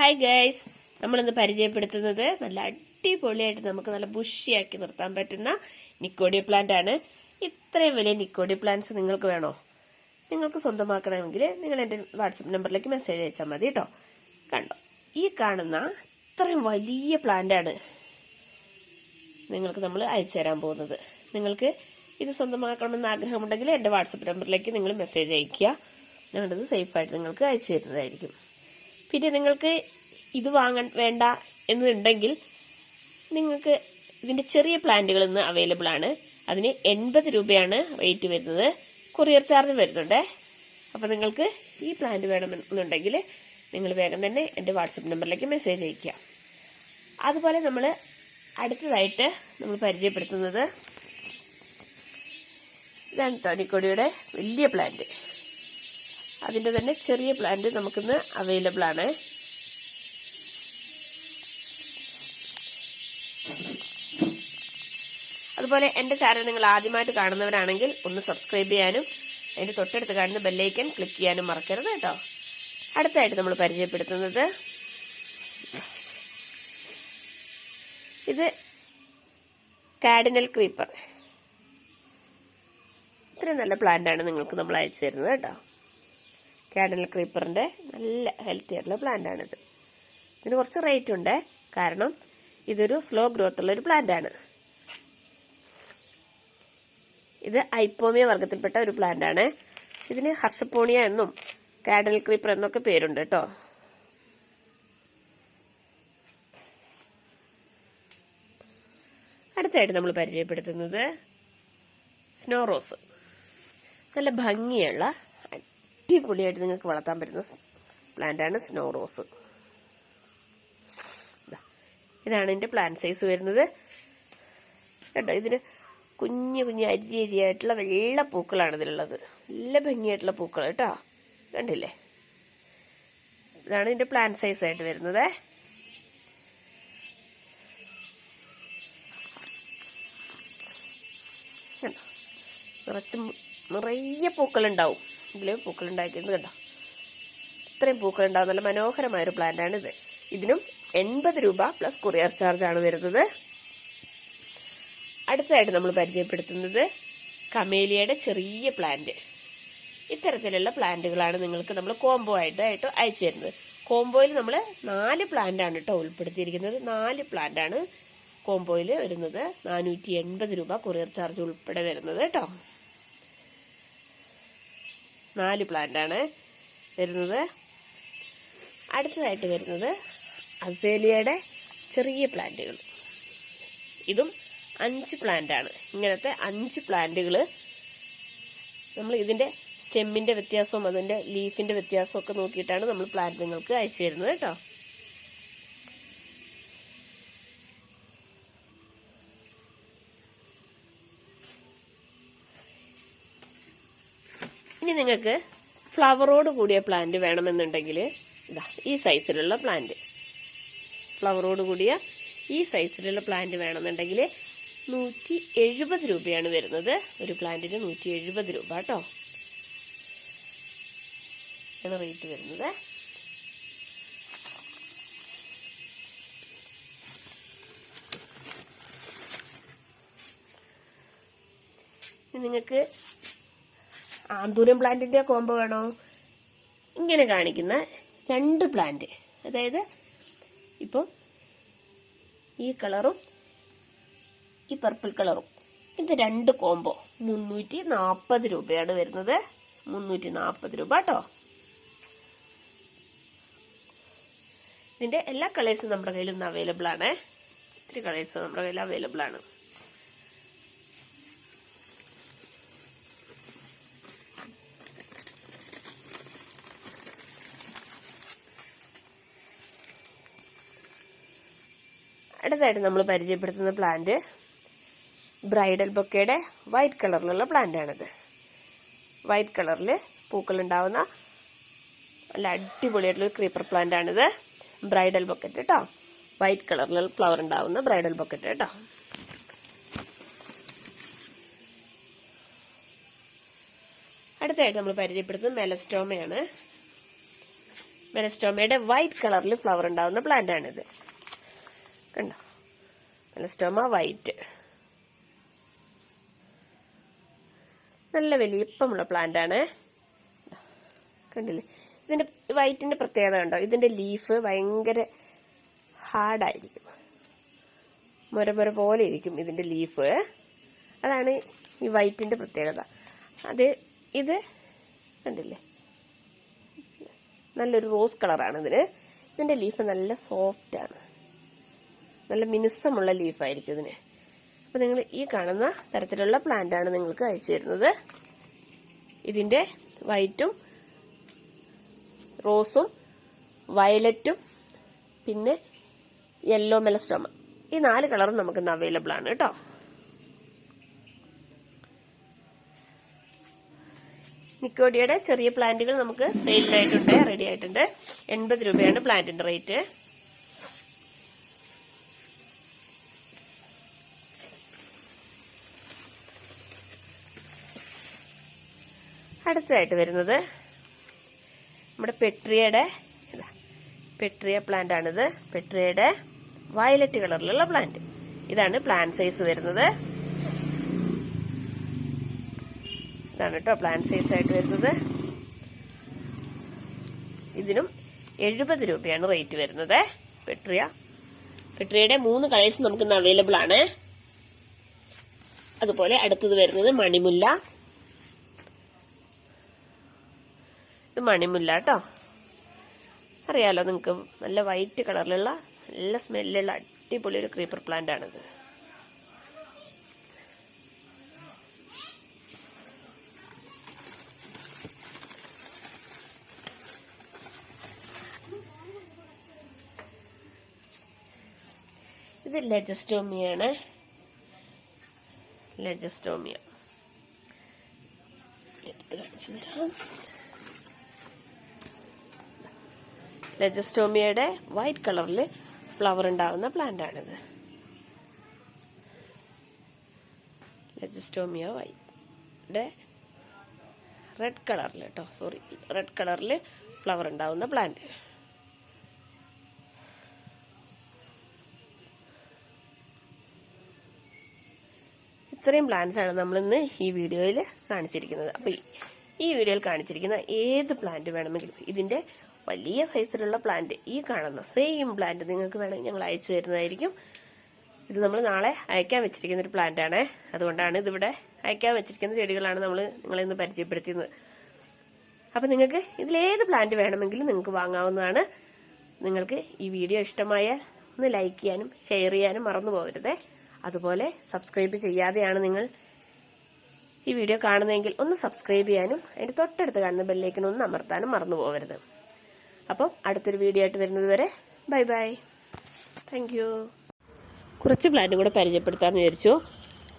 Hi guys നമ്മളിന്ന് പരിചയപ്പെടുത്തുന്നത് നല്ല അടിപൊളിയായിട്ട് നമുക്ക് നല്ല ബുഷിയാക്കി നിർത്താൻ പറ്റുന്ന നിക്കോഡിയ പ്ലാന്റ് ആണ്. ഇത്രയും വലിയ നിക്കോഡിയ പ്ലാന്റ്സ് നിങ്ങൾക്ക് വേണോ? നിങ്ങൾക്ക് സ്വന്തമാക്കണമെങ്കിൽ നിങ്ങൾ എന്റെ വാട്സപ്പ് നമ്പറിലേക്ക് മെസ്സേജ് അയച്ചാൽ മതി കേട്ടോ കണ്ടോ? ഈ കാണുന്ന ഇത്രയും വലിയ പ്ലാന്റ് ആണ് നിങ്ങൾക്ക് നമ്മൾ അയച്ചു തരാൻ പോകുന്നത്. നിങ്ങൾക്ക് ഇത് സ്വന്തമാക്കണമെന്ന് ആഗ്രഹമുണ്ടെങ്കിൽ എന്റെ വാട്സപ്പ് നമ്പറിലേക്ക് നിങ്ങൾ മെസ്സേജ് അയക്കുക ഞങ്ങളത് സേഫായിട്ട് നിങ്ങൾക്ക് അയച്ചു തരുന്നതായിരിക്കും. പിന്നെ നിങ്ങൾക്ക് ഇത് വാങ്ങാൻ വേണ്ട എന്നുണ്ടെങ്കിൽ നിങ്ങൾക്ക് ഇതിന്റെ ചെറിയ പ്ലാന്റുകൾ ഇന്ന് അവൈലബിൾ ആണ്. അതിന് എൺപത് രൂപയാണ് റേറ്റ് വരുന്നത്. കൊറിയർ ചാർജ് വരുന്നുണ്ട്. അപ്പോൾ നിങ്ങൾക്ക് ഈ പ്ലാന്റ് വേണമെന്നുണ്ടെങ്കിൽ നിങ്ങൾ വേഗം തന്നെ എന്റെ വാട്സപ്പ് നമ്പറിലേക്ക് മെസ്സേജ് അയക്കുക അതുപോലെ നമ്മൾ അടുത്തതായിട്ട് നമ്മൾ പരിചയപ്പെടുത്തുന്നത് ഇതാണ് ടോണിക്കൊടിയുടെ വലിയ പ്ലാന്റ് അതിന്റെ തന്നെ ചെറിയ പ്ലാന്റ് നമുക്കിന്ന് അവൈലബിൾ ആണ്. അതുപോലെ എന്റെ ചാനൽ നിങ്ങൾ ആദ്യമായിട്ട് കാണുന്നവരാണെങ്കിൽ ഒന്ന് സബ്സ്ക്രൈബ് ചെയ്യാനും അതിന്റെ തൊട്ടടുത്ത് കാണുന്ന ബെല്ലൈക്കൻ ക്ലിക്ക് ചെയ്യാനും മറക്കരുത് കേട്ടോ. അടുത്തായിട്ട് നമ്മൾ പരിചയപ്പെടുത്തുന്നത് ഇത് കാഡിനൽ ക്രീപ്പർ ഇത്രയും നല്ല പ്ലാന്റാണ് നിങ്ങൾക്ക് നമ്മൾ അയച്ചു തരുന്നത് കേട്ടോ. കാഡിനൽ ക്രീപ്പറിന്റെ നല്ല ഹെൽത്തി ആയിട്ടുള്ള പ്ലാന്റാണിത് ഇതിന് കുറച്ച് റേറ്റ് ഉണ്ട്. കാരണം ഇതൊരു സ്ലോ ഗ്രോത്ത് ഉള്ള ഒരു പ്ലാന്റ് ആണ്. ഇത് ഐപ്പോമിയ വർഗത്തിൽപ്പെട്ട ഒരു പ്ലാന്റ് ആണ്. ഇതിന് ഹർഷപ്പോണിയ എന്നും കാഡൽ ക്രീപ്പർ എന്നൊക്കെ പേരുണ്ട് കേട്ടോ അടുത്തായിട്ട് നമ്മൾ പരിചയപ്പെടുത്തുന്നത് സ്നോ റോസ് നല്ല ഭംഗിയുള്ള അടിപൊളിയായിട്ട് നിങ്ങൾക്ക് വളർത്താൻ പറ്റുന്ന പ്ലാന്റ് ആണ് സ്നോ റോസ്. ഇതാണ് എന്റെ പ്ലാന്റ് സൈസ് വരുന്നത്. കേട്ടോ ഇതിന് കുഞ്ഞു കുഞ്ഞു അരി അരിയായിട്ടുള്ള വെള്ള പൂക്കളാണ് ഇതിലുള്ളത്. നല്ല ഭംഗിയായിട്ടുള്ള പൂക്കൾ കേട്ടോ. കണ്ടില്ലേ? ഇതാണ് ഇതിന്റെ പ്ലാന്റ് സൈസ് ആയിട്ട് വരുന്നത്. കുറച്ച് നിറയെ പൂക്കളുണ്ടാവും. ഇതിൽ ഉണ്ടാക്കിയിരുന്നു കണ്ടോ? ഇത്രയും പൂക്കളുണ്ടാവും. നല്ല മനോഹരമായ ഒരു പ്ലാന്റ് ആണ് ഇത് ഇതിനും എൺപത് രൂപ പ്ലസ് കൊറിയർ ചാർജ് ആണ് വരുന്നത്. അടുത്തതായിട്ട് നമ്മൾ പരിചയപ്പെടുത്തുന്നത് കമേലിയയുടെ ചെറിയ പ്ലാന്റ്. ഇത്തരത്തിലുള്ള പ്ലാന്റുകളാണ് നിങ്ങൾക്ക് നമ്മൾ കോംബോ ആയിട്ട് ആയിട്ട് അയച്ചു തരുന്നത്. കോംബോയിൽ നമ്മൾ നാല് പ്ലാന്റ് ആണ് കേട്ടോ ഉൾപ്പെടുത്തിയിരിക്കുന്നത്. നാല് പ്ലാന്റ് ആണ് കോംബോയിൽ വരുന്നത്. നാനൂറ്റി എൺപത് രൂപ കൊറിയർ ചാർജ് ഉൾപ്പെടെ വരുന്നത് കേട്ടോ. നാല് പ്ലാന്റ് ആണ് വരുന്നത്. അടുത്തതായിട്ട് വരുന്നത് അസേലിയയുടെ ചെറിയ പ്ലാന്റുകൾ ഇതും അഞ്ച് പ്ലാന്റ് ആണ്. ഇങ്ങനത്തെ അഞ്ച് പ്ലാന്റുകൾ നമ്മൾ ഇതിന്റെ സ്റ്റെമ്മിന്റെ വ്യത്യാസവും അതിന്റെ ലീഫിന്റെ വ്യത്യാസവും ഒക്കെ നോക്കിയിട്ടാണ് നമ്മൾ പ്ലാന്റ് നിങ്ങൾക്ക് അയച്ചു തരുന്നത് കേട്ടോ. ഇനി നിങ്ങൾക്ക് ഫ്ലവറോട് കൂടിയ പ്ലാന്റ് വേണമെന്നുണ്ടെങ്കിൽ ഇതാ ഈ സൈസിലുള്ള പ്ലാന്റ് ഫ്ലവറോട് കൂടിയ ഈ സൈസിലുള്ള പ്ലാന്റ് വേണമെന്നുണ്ടെങ്കിൽ നൂറ്റി എഴുപത് രൂപയാണ് വരുന്നത്. ഒരു പ്ലാന്റിന് നൂറ്റി എഴുപത് രൂപ കേട്ടോ. ആണ് റേറ്റ് വരുന്നത്. നിങ്ങൾക്ക് ആന്തൂരം പ്ലാന്റിന്റെ കോംബോ വേണോ? ഇങ്ങനെ കാണിക്കുന്ന രണ്ട് പ്ലാന്റ്. അതായത് ഇപ്പം ഈ കളറും ഈ പർപ്പിൾ കളറും. ഇത് രണ്ട് കോംബോ. മുന്നൂറ്റി നാൽപ്പത് രൂപയാണ് വരുന്നത്. മുന്നൂറ്റി നാൽപ്പത് രൂപ കേട്ടോ ഇതിന്റെ എല്ലാ കളേഴ്സും നമ്മുടെ കയ്യിൽ ഇന്ന് അവൈലബിൾ ആണ്. ഒത്തിരി കളേഴ്സ് നമ്മുടെ കയ്യിൽ അവൈലബിൾ ആണ്. അടുത്തായിട്ട് നമ്മൾ പരിചയപ്പെടുത്തുന്ന പ്ലാന്റ് ബ്രൈഡൽ ബൊക്കയുടെ വൈറ്റ് കളറിലുള്ള പ്ലാന്റ് ആണിത്. വൈറ്റ് കളറിൽ പൂക്കൾ ഉണ്ടാവുന്ന നല്ല അടിപൊളിയായിട്ടുള്ള ക്രീപ്പർ പ്ലാന്റ് ആണിത്. ബ്രൈഡൽ ബൊക്കറ്റ് കേട്ടോ വൈറ്റ് കളറിലുള്ള ഫ്ലവർ ഉണ്ടാവുന്ന ബ്രൈഡൽ ബൊക്കറ്റ് കേട്ടോ അടുത്തായിട്ട് നമ്മൾ പരിചയപ്പെടുത്തുന്നത് മെലസ്റ്റോമയാണ് മെലസ്റ്റോമയുടെ വൈറ്റ് കളറിൽ ഫ്ലവർ ഉണ്ടാവുന്ന പ്ലാന്റ് ആണിത് നല്ല സ്റ്റോമ വൈറ്റ്. നല്ല വലിയപ്പമുള്ള പ്ലാന്റ് ആണ്. കണ്ടില്ലേ? ഇതിന്റെ വൈറ്റിന്റെ പ്രത്യേകത ഉണ്ടോ ഇതിന്റെ ലീഫ് ഭയങ്കര ഹാർഡായിരിക്കും മുരമുര പോലെ ഇരിക്കും ഇതിന്റെ ലീഫ് അതാണ് ഈ വൈറ്റിന്റെ പ്രത്യേകത. അത് ഇത് കണ്ടില്ലേ? നല്ലൊരു റോസ് കളറാണ് ഇതിന്. ഇതിന്റെ ലീഫ് നല്ല സോഫ്റ്റ് ആണ്. നല്ല മിനുസമുള്ള ലീഫായിരിക്കും ഇതിന്. അപ്പൊ നിങ്ങൾ ഈ കാണുന്ന തരത്തിലുള്ള പ്ലാന്റ് ആണ് നിങ്ങൾക്ക് അയച്ചു തരുന്നത്. ഇതിന്റെ വൈറ്റും റോസും വയലറ്റും പിന്നെ യെല്ലോ മെലസ്റ്റോമ ഈ നാല് കളറും നമുക്ക് ഇന്ന് അവൈലബിൾ ആണ് കേട്ടോ. നിക്കോഡിയുടെ ചെറിയ പ്ലാന്റുകൾ നമുക്ക് സെയിലിനായിട്ടുണ്ട് റെഡി ആയിട്ടുണ്ട്. എൺപത് രൂപയാണ് പ്ലാന്റിന്റെ റേറ്റ് അടുത്തതായിട്ട് വരുന്നത് നമ്മുടെ പെട്രിയയുടെ പെട്രിയ പ്ലാന്റ് ആണിത്. പെട്രിയയുടെ വയലറ്റ് കളറിലുള്ള പ്ലാന്റ് ഇതാണ് പ്ലാന്റ് സൈസ് വരുന്നത്. ഇതാണ് കേട്ടോ പ്ലാന്റ് സൈസ് ആയിട്ട് വരുന്നത്. ഇതിനും എഴുപത് രൂപയാണ് റേറ്റ് വരുന്നത്. പെട്രിയ. പെട്രിയയുടെ മൂന്ന് കളേഴ്സ് നമുക്ക് ഇന്ന് അവൈലബിൾ ആണ്. അതുപോലെ അടുത്തത് വരുന്നത് മണിമുല്ല. ഇത് മണിമുല്ല കേട്ടോ. അറിയാലോ നിങ്ങൾക്ക് നല്ല വൈറ്റ് കളറിലുള്ള നല്ല സ്മെല്ലുള്ള അടിപൊളി ഒരു ക്രീപ്പർ പ്ലാന്റ് ആണിത്. ഇത് ലെജസ്റ്റോമിയാണ് ലെജസ്റ്റോമിയ എടുത്ത് കാണിച്ചു തരാം. ലെജസ്റ്റോമിയയുടെ വൈറ്റ് കളറിൽ ഫ്ലവർ ഉണ്ടാവുന്ന പ്ലാന്റ് ആണിത്. ലെജസ്റ്റോമിയ വൈറ്റ് റെഡ് കളറിൽ കേട്ടോ സോറി റെഡ് കളറിൽ ഫ്ലവർ ഉണ്ടാവുന്ന പ്ലാന്റ് ഇത്രയും പ്ലാന്റ്സ് ആണ് നമ്മളിന്ന് ഈ വീഡിയോയിൽ കാണിച്ചിരിക്കുന്നത്. അപ്പോൾ ഈ വീഡിയോയിൽ കാണിച്ചിരിക്കുന്ന ഏത് പ്ലാന്റ് വേണമെങ്കിലും. ഇതിന്റെ വലിയ സൈസിലുള്ള പ്ലാന്റ് ഈ കാണുന്ന സെയിം പ്ലാന്റ് നിങ്ങൾക്ക് വേണമെങ്കിൽ ഞങ്ങൾ അയച്ചു തരുന്നതായിരിക്കും. ഇത് നമ്മൾ നാളെ അയക്കാൻ വെച്ചിരിക്കുന്ന ഒരു പ്ലാന്റ് ആണ്. അതുകൊണ്ടാണ് ഇതിവിടെ അയക്കാൻ വെച്ചിരിക്കുന്ന ചെടികളാണ് നമ്മൾ നിങ്ങളെ ഇന്ന് പരിചയപ്പെടുത്തിയത്. അപ്പം നിങ്ങൾക്ക് ഇതിലേത് പ്ലാന്റ് വേണമെങ്കിലും നിങ്ങൾക്ക് വാങ്ങാവുന്നതാണ്. നിങ്ങൾക്ക് ഈ വീഡിയോ ഇഷ്ടമായാൽ ഒന്ന് ലൈക്ക് ചെയ്യാനും ഷെയർ ചെയ്യാനും മറന്നു പോകരുതേ. അതുപോലെ സബ്സ്ക്രൈബ് ചെയ്യാതെയാണ് നിങ്ങൾ ഈ വീഡിയോ കാണുന്നെങ്കിൽ ഒന്ന് സബ്സ്ക്രൈബ് ചെയ്യാനും അതിന്റെ തൊട്ടടുത്ത് കാണുന്ന ബെല്ലേക്കിനും ഒന്ന് അമർത്താനും മറന്നു പോകരുത്. അപ്പം അടുത്തൊരു വീഡിയോ ആയിട്ട് വരുന്നത് വരെ ബൈ ബൈ താങ്ക് കുറച്ച് പ്ലാന്റ് കൂടെ പരിചയപ്പെടുത്താമെന്ന് വിചാരിച്ചു.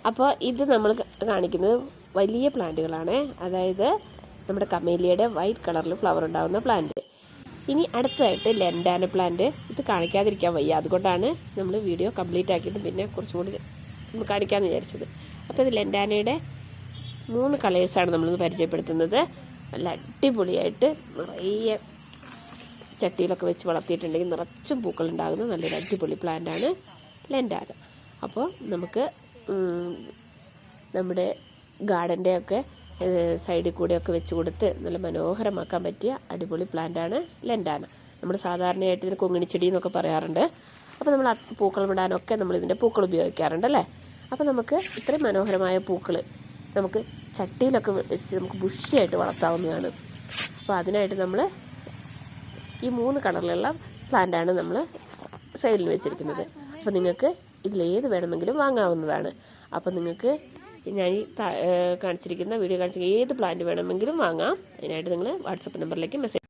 അപ്പോൾ ഇത് നമ്മൾ കാണിക്കുന്നത് വലിയ പ്ലാന്റുകളാണ് അതായത് നമ്മുടെ കമേലിയുടെ വൈറ്റ് കളറിൽ ഫ്ലവർ ഉണ്ടാകുന്ന പ്ലാന്റ് ഇനി അടുത്തതായിട്ട് ലെൻഡാന പ്ലാന്റ് ഇത് കാണിക്കാതിരിക്കാൻ വയ്യ. അതുകൊണ്ടാണ് നമ്മൾ വീഡിയോ കംപ്ലീറ്റ് ആക്കിയിട്ട് പിന്നെ കുറച്ചും കൂടി കാണിക്കാമെന്ന് വിചാരിച്ചത്. അപ്പോൾ ഇത് ലെൻഡാനയുടെ മൂന്ന് കളേഴ്സാണ് നമ്മളിന്ന് പരിചയപ്പെടുത്തുന്നത്. നല്ല അടിപൊളിയായിട്ട് നിറയെ ചട്ടിയിലൊക്കെ വെച്ച് വളർത്തിയിട്ടുണ്ടെങ്കിൽ നിറച്ചും പൂക്കൾ ഉണ്ടാകുന്ന നല്ലൊരു അടിപൊളി പ്ലാന്റാണ് ലെൻഡാന അപ്പോൾ നമുക്ക് നമ്മുടെ ഗാർഡന്റെ ഒക്കെ സൈഡിൽ കൂടെയൊക്കെ വെച്ച് കൊടുത്ത് നല്ല മനോഹരമാക്കാൻ പറ്റിയ അടിപൊളി പ്ലാന്റാണ് ലെൻഡാന നമ്മൾ സാധാരണയായിട്ട് ഇതിന് കൊങ്ങിണിച്ചെടി എന്നൊക്കെ പറയാറുണ്ട്. അപ്പോൾ നമ്മൾ പൂക്കൾ വിടാനൊക്കെ നമ്മൾ ഇതിന്റെ പൂക്കൾ ഉപയോഗിക്കാറുണ്ട് അല്ലേ? അപ്പോൾ നമുക്ക് ഇത്രയും മനോഹരമായ പൂക്കൾ നമുക്ക് ചട്ടിയിലൊക്കെ വെച്ച് നമുക്ക് ബുഷിയായിട്ട് വളർത്താവുന്നതാണ്. അപ്പോൾ അതിനായിട്ട് നമ്മൾ ഈ മൂന്ന് കളറിലുള്ള പ്ലാന്റാണ് നമ്മൾ സെയിലിന് വെച്ചിരിക്കുന്നത്. അപ്പോൾ നിങ്ങൾക്ക് ഇതിലേത് വേണമെങ്കിലും വാങ്ങാവുന്നതാണ്. അപ്പോൾ നിങ്ങൾക്ക് ഞാൻ ഈ കാണിച്ചിരിക്കുന്ന വീഡിയോ കാണിച്ചിരിക്കുന്ന ഏത് പ്ലാന്റ് വേണമെങ്കിലും വാങ്ങാം. അതിനായിട്ട് നിങ്ങൾ വാട്സപ്പ് നമ്പറിലേക്ക് മെസ്സേജ്